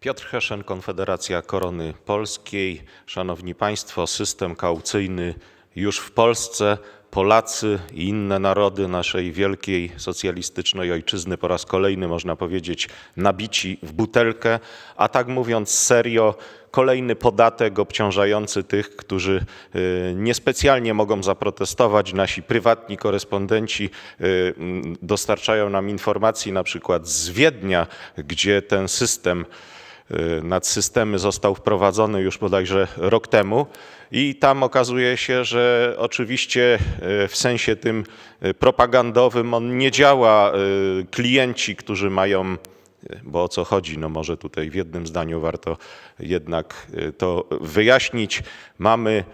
Piotr Heszen, Konfederacja Korony Polskiej. Szanowni Państwo, system kaucyjny już w Polsce. Polacy i inne narody naszej wielkiej socjalistycznej ojczyzny po raz kolejny, można powiedzieć, nabici w butelkę. A tak mówiąc serio, kolejny podatek obciążający tych, którzy y, niespecjalnie mogą zaprotestować. Nasi prywatni korespondenci y, dostarczają nam informacji na przykład z Wiednia, gdzie ten system y, nadsystemy został wprowadzony już bodajże rok temu i tam okazuje się, że oczywiście y, w sensie tym y, propagandowym on nie działa. Klienci, którzy mają bo o co chodzi? No może tutaj w jednym zdaniu warto jednak to wyjaśnić. Mamy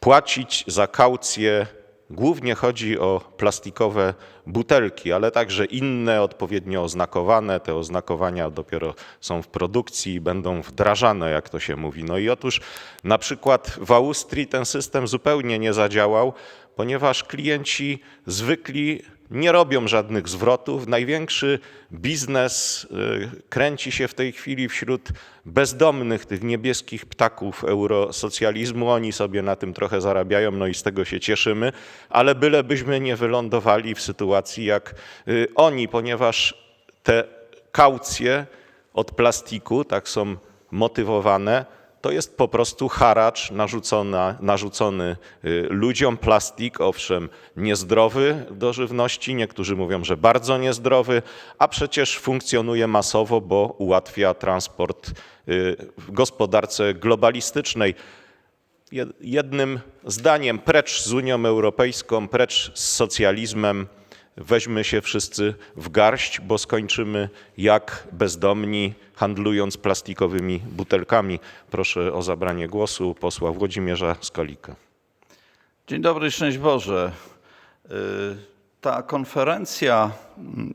płacić za kaucję. Głównie chodzi o plastikowe butelki, ale także inne odpowiednio oznakowane. Te oznakowania dopiero są w produkcji i będą wdrażane, jak to się mówi. No i otóż na przykład w Austrii ten system zupełnie nie zadziałał, ponieważ klienci zwykli nie robią żadnych zwrotów. Największy biznes y, kręci się w tej chwili wśród bezdomnych, tych niebieskich ptaków eurosocjalizmu. Oni sobie na tym trochę zarabiają, no i z tego się cieszymy, ale bylebyśmy nie wylądowali w sytuacji jak y, oni, ponieważ te kaucje od plastiku, tak są motywowane, to jest po prostu haracz narzucona, narzucony y, ludziom. Plastik, owszem, niezdrowy do żywności, niektórzy mówią, że bardzo niezdrowy, a przecież funkcjonuje masowo, bo ułatwia transport y, w gospodarce globalistycznej. Jed- Jednym zdaniem precz z Unią Europejską, precz z socjalizmem. Weźmy się wszyscy w garść, bo skończymy jak bezdomni, handlując plastikowymi butelkami. Proszę o zabranie głosu posła Włodzimierza Skolika. Dzień dobry, szczęść Boże. Y, Ta konferencja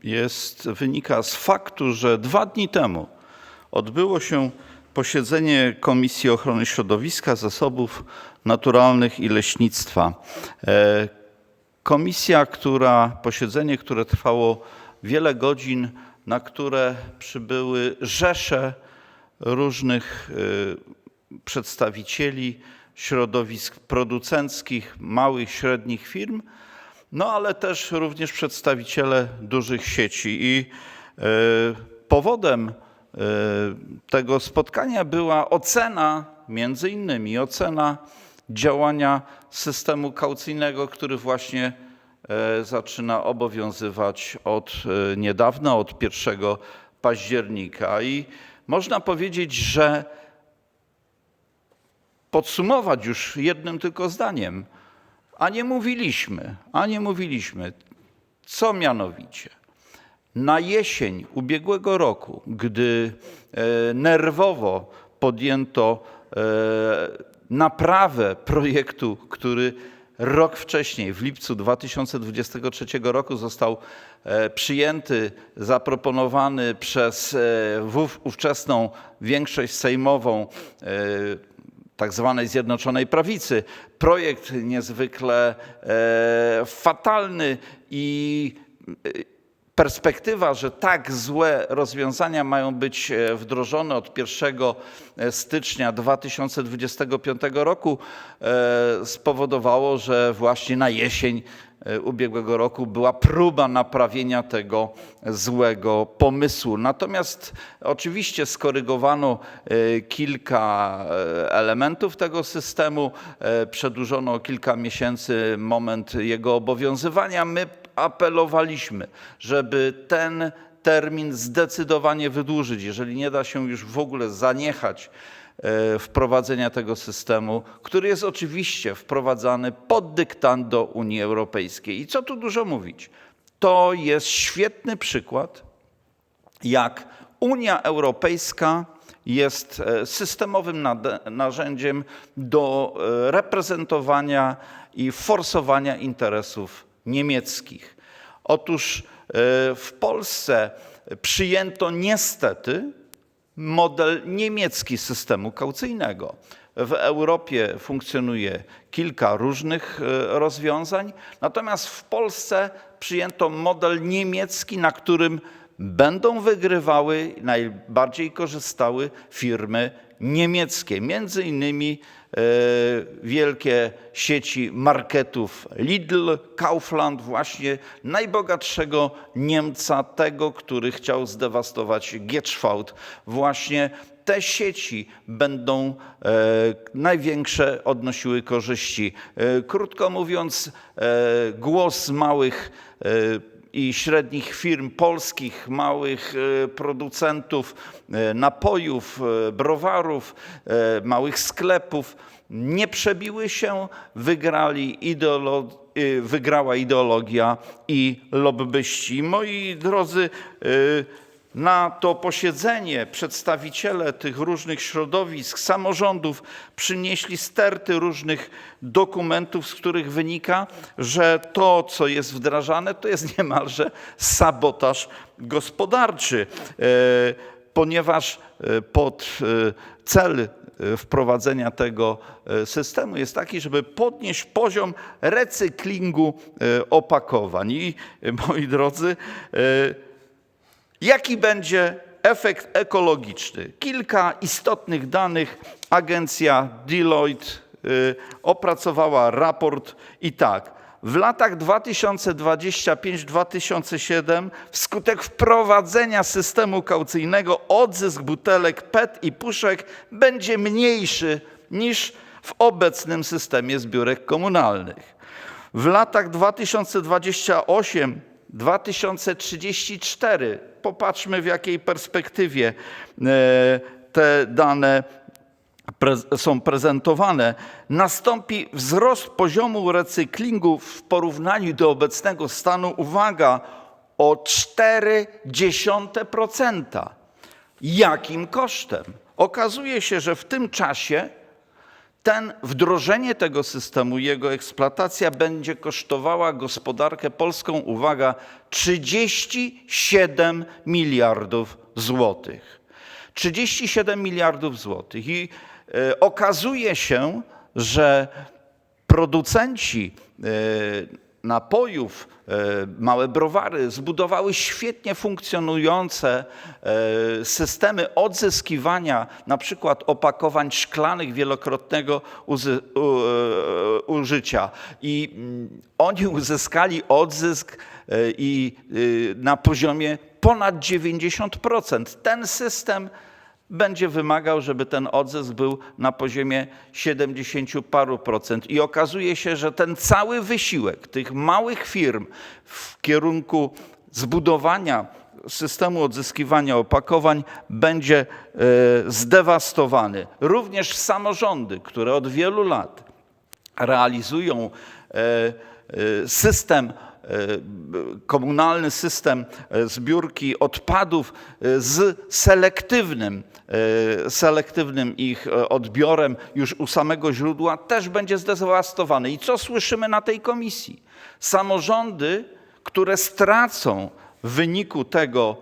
jest, wynika z faktu, że dwa dni temu odbyło się posiedzenie Komisji Ochrony Środowiska, Zasobów Naturalnych i Leśnictwa. Komisja, która, posiedzenie, które trwało wiele godzin, na które przybyły rzesze różnych y, przedstawicieli środowisk producenckich, małych, średnich firm, no ale też również przedstawiciele dużych sieci. I y, powodem y, tego spotkania była ocena, między innymi ocena działania systemu kaucyjnego, który właśnie e, zaczyna obowiązywać od e, niedawna, od 1 października. I można powiedzieć, że podsumować już jednym tylko zdaniem, a nie mówiliśmy, a nie mówiliśmy, co mianowicie. Na jesień ubiegłego roku, gdy e, nerwowo podjęto naprawę projektu, który rok wcześniej, w lipcu 2023 roku został e, przyjęty, zaproponowany przez e, ówczesną większość sejmową e, tak zwanej Zjednoczonej Prawicy. Projekt niezwykle fatalny i perspektywa, że tak złe rozwiązania mają być e, wdrożone od 1 stycznia 2025 roku e, spowodowało, że właśnie na jesień e, ubiegłego roku była próba naprawienia tego złego pomysłu. Natomiast oczywiście skorygowano e, kilka e, elementów tego systemu, e, przedłużono kilka miesięcy moment jego obowiązywania. My apelowaliśmy, żeby ten termin zdecydowanie wydłużyć, jeżeli nie da się już w ogóle zaniechać e, wprowadzenia tego systemu, który jest oczywiście wprowadzany pod dyktando Unii Europejskiej. I co tu dużo mówić? To jest świetny przykład, jak Unia Europejska jest e, systemowym narzędziem do e, reprezentowania i forsowania interesów niemieckich. Otóż e, w Polsce przyjęto niestety model niemiecki systemu kaucyjnego. W Europie funkcjonuje kilka różnych e, rozwiązań, natomiast w Polsce przyjęto model niemiecki, na którym będą wygrywały, najbardziej korzystały firmy niemieckie, między innymi wielkie sieci marketów Lidl, Kaufland, właśnie najbogatszego Niemca, tego, który chciał zdewastować Gietrzwałt. Właśnie te sieci będą e, największe odnosiły korzyści. E, krótko mówiąc, e, głos małych e, i średnich firm polskich, małych e, producentów e, napojów, e, browarów, małych sklepów nie przebiły się, wygrali ideolo- wygrała ideologia i lobbyści. Moi drodzy, na to posiedzenie przedstawiciele tych różnych środowisk, samorządów przynieśli sterty różnych dokumentów, z których wynika, że to, co jest wdrażane, to jest niemalże sabotaż gospodarczy, e, ponieważ e, pod e, cel wprowadzenia tego systemu jest taki, żeby podnieść poziom recyklingu opakowań. I moi drodzy, Jaki będzie efekt ekologiczny? Kilka istotnych danych. Agencja Deloitte y, opracowała raport i tak. W latach 2025-2007 wskutek wprowadzenia systemu kaucyjnego odzysk butelek PET i puszek będzie mniejszy niż w obecnym systemie zbiórek komunalnych. W latach 2028-2034, popatrzmy w jakiej perspektywie e, te dane są prezentowane, nastąpi wzrost poziomu recyklingu w porównaniu do obecnego stanu, uwaga, o 0,4%. Jakim kosztem? Okazuje się, że w tym czasie ten, wdrożenie tego systemu, jego eksploatacja będzie kosztowała gospodarkę polską, uwaga, 37 miliardów złotych. 37 miliardów złotych. I e, okazuje się, że producenci e, napojów, e, małe browary zbudowały świetnie funkcjonujące e, systemy odzyskiwania na przykład opakowań szklanych wielokrotnego e, użycia. I mm, oni uzyskali odzysk i y, na poziomie ponad 90%. Ten system będzie wymagał, żeby ten odzysk był na poziomie 70 paru procent. I okazuje się, że ten cały wysiłek tych małych firm w kierunku zbudowania systemu odzyskiwania opakowań będzie e, zdewastowany. Również samorządy, które od wielu lat realizują e, e, system komunalny system e, zbiórki odpadów e, z selektywnym, e, selektywnym ich e, odbiorem już u samego źródła też będzie zdewastowany. I co słyszymy na tej komisji? Samorządy, które stracą w wyniku tego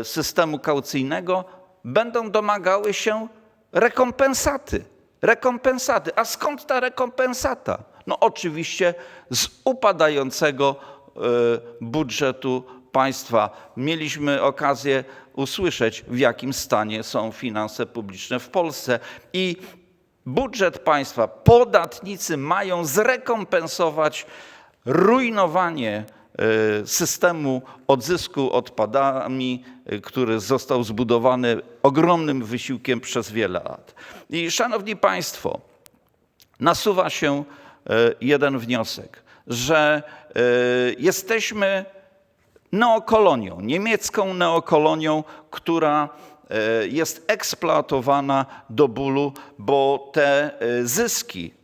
e, systemu kaucyjnego, będą domagały się rekompensaty. Rekompensaty. A skąd ta rekompensata? No oczywiście z upadającego e, budżetu państwa. Mieliśmy okazję usłyszeć, w jakim stanie są finanse publiczne w Polsce i budżet państwa, podatnicy mają zrekompensować rujnowanie e, systemu odzysku odpadami, e, który został zbudowany ogromnym wysiłkiem przez wiele lat. I szanowni państwo, nasuwa się jeden wniosek, że e, jesteśmy neokolonią, niemiecką neokolonią, która e, jest eksploatowana do bólu, bo te e, zyski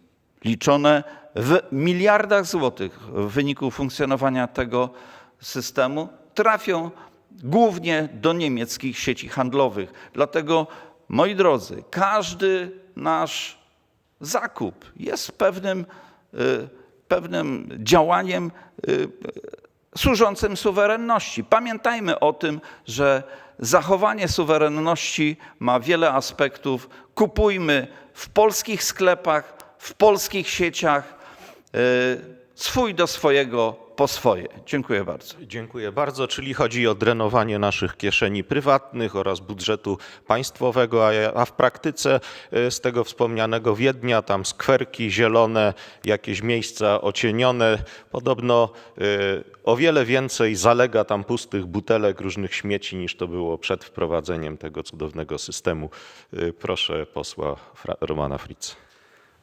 liczone w miliardach złotych w wyniku funkcjonowania tego systemu trafią głównie do niemieckich sieci handlowych. Dlatego, moi drodzy, każdy nasz zakup jest pewnym, pewnym działaniem y, służącym suwerenności. Pamiętajmy o tym, że zachowanie suwerenności ma wiele aspektów. Kupujmy w polskich sklepach, w polskich sieciach. Y, swój do swojego po swoje. Dziękuję bardzo. Dziękuję bardzo. Czyli chodzi o drenowanie naszych kieszeni prywatnych oraz budżetu państwowego, a, w praktyce e, z tego wspomnianego Wiednia, tam skwerki zielone, jakieś miejsca ocienione, podobno e, o wiele więcej zalega tam pustych butelek, różnych śmieci niż to było przed wprowadzeniem tego cudownego systemu. E, Proszę posła Romana Fritz.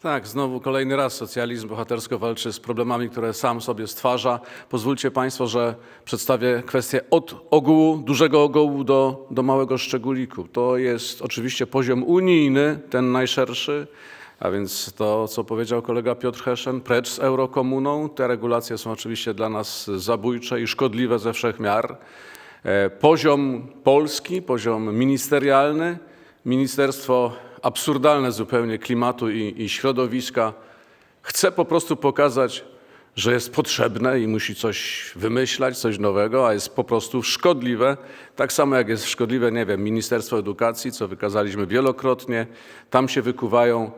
Tak, znowu kolejny raz socjalizm bohatersko walczy z problemami, które sam sobie stwarza. Pozwólcie Państwo, że przedstawię kwestię od ogółu, dużego ogółu do, do małego szczególiku. To jest oczywiście poziom unijny, ten najszerszy, a więc to, co powiedział kolega Piotr Heszen, precz z eurokomuną. Te regulacje są oczywiście dla nas zabójcze i szkodliwe ze wszech miar. E, Poziom polski, poziom ministerialny, Ministerstwo absurdalne zupełnie klimatu i, i środowiska chce po prostu pokazać, że jest potrzebne i musi coś wymyślać, coś nowego, a jest po prostu szkodliwe. Tak samo jak jest szkodliwe, nie wiem, Ministerstwo Edukacji, co wykazaliśmy wielokrotnie. Tam się wykuwają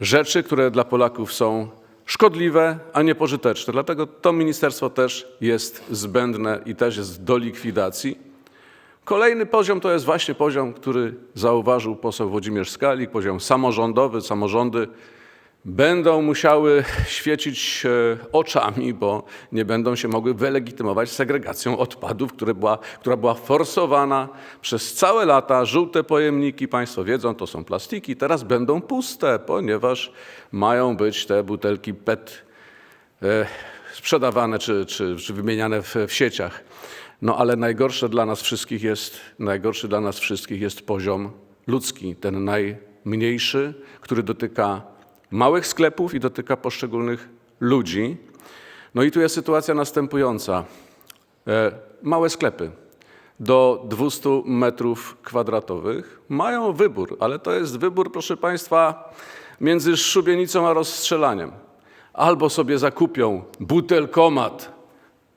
rzeczy, które dla Polaków są szkodliwe, a nie pożyteczne. Dlatego to ministerstwo też jest zbędne i też jest do likwidacji. Kolejny poziom to jest właśnie poziom, który zauważył poseł Włodzimierz Skalik, poziom samorządowy. Samorządy będą musiały świecić e, oczami, bo nie będą się mogły wylegitymować segregacją odpadów, które była, która była forsowana przez całe lata. Żółte pojemniki, Państwo wiedzą, to są plastiki, teraz będą puste, ponieważ mają być te butelki PET e, sprzedawane czy, czy, czy wymieniane w, w sieciach. No ale najgorsze dla nas wszystkich jest, najgorszy dla nas wszystkich jest poziom ludzki, ten najmniejszy, który dotyka małych sklepów i dotyka poszczególnych ludzi. No i tu jest sytuacja następująca. E, małe sklepy do 200 metrów kwadratowych mają wybór, ale to jest wybór, proszę Państwa, między szubienicą a rozstrzelaniem. Albo sobie zakupią butelkomat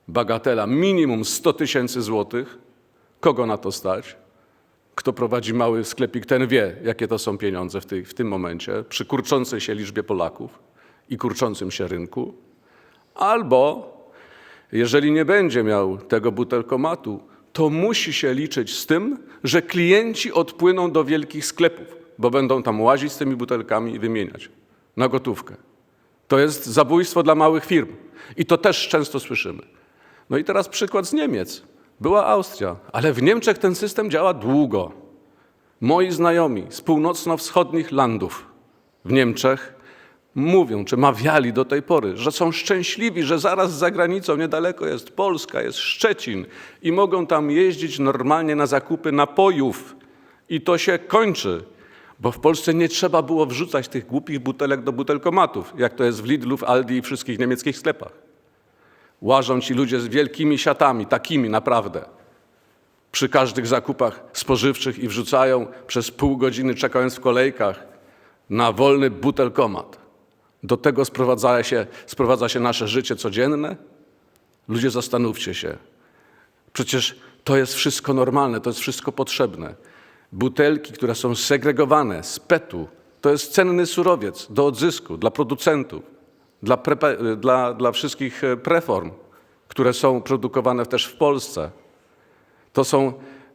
bagatela minimum 100 tysięcy złotych. Kogo na to stać? Kto prowadzi mały sklepik, ten wie, jakie to są pieniądze w, tej, w tym momencie, przy kurczącej się liczbie Polaków i kurczącym się rynku. Albo, jeżeli nie będzie miał tego butelkomatu, to musi się liczyć z tym, że klienci odpłyną do wielkich sklepów, bo będą tam łazić z tymi butelkami i wymieniać na gotówkę. To jest zabójstwo dla małych firm. I to też często słyszymy. No i teraz przykład z Niemiec. Była Austria, ale w Niemczech ten system działa długo. Moi znajomi z północno-wschodnich landów w Niemczech mówią, czy mawiali do tej pory, że są szczęśliwi, że zaraz za granicą niedaleko jest Polska, jest Szczecin i mogą tam jeździć normalnie na zakupy napojów. I to się kończy, bo w Polsce nie trzeba było wrzucać tych głupich butelek do butelkomatów, jak to jest w Lidlu, w Aldi i wszystkich niemieckich sklepach. Łażą ci ludzie z wielkimi siatami, takimi naprawdę, przy każdych zakupach spożywczych i wrzucają przez pół godziny, czekając w kolejkach, na wolny butelkomat. Do tego sprowadza się, sprowadza się nasze życie codzienne? Ludzie, zastanówcie się. Przecież to jest wszystko normalne, to jest wszystko potrzebne. Butelki, które są segregowane z PET-u, to jest cenny surowiec do odzysku dla producentów, dla, dla, dla wszystkich e, preform, które są produkowane też w Polsce. To są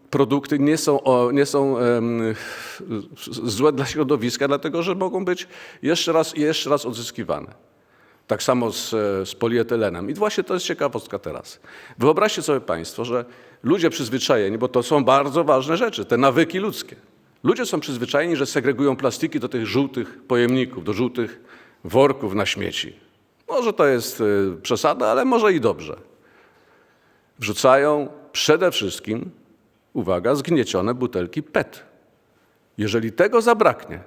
produkty, nie są, nie są em, złe dla środowiska, dlatego że mogą być jeszcze raz i jeszcze raz odzyskiwane. Tak samo z, e, z polietylenem. I właśnie to jest ciekawostka teraz. Wyobraźcie sobie Państwo, że ludzie przyzwyczajeni, bo to są bardzo ważne rzeczy, te nawyki ludzkie. Ludzie są przyzwyczajeni, że segregują plastiki do tych żółtych pojemników, do żółtych worków na śmieci. Może to jest y, przesada, ale może i dobrze. Wrzucają przede wszystkim, uwaga, zgniecione butelki PET. Jeżeli tego zabraknie,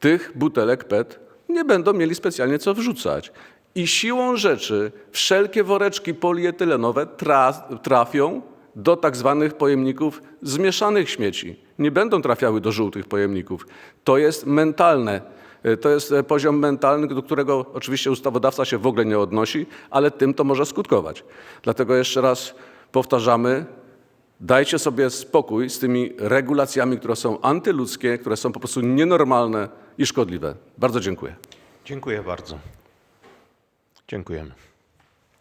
tych butelek PET nie będą mieli specjalnie co wrzucać. I siłą rzeczy wszelkie woreczki polietylenowe tra- trafią do tak zwanych pojemników zmieszanych śmieci. Nie będą trafiały do żółtych pojemników. To jest mentalne. E, To jest e, poziom mentalny, do którego oczywiście ustawodawca się w ogóle nie odnosi, ale tym to może skutkować. Dlatego jeszcze raz powtarzamy, dajcie sobie spokój z tymi regulacjami, które są antyludzkie, które są po prostu nienormalne i szkodliwe. Bardzo dziękuję. Dziękuję bardzo. Dziękujemy.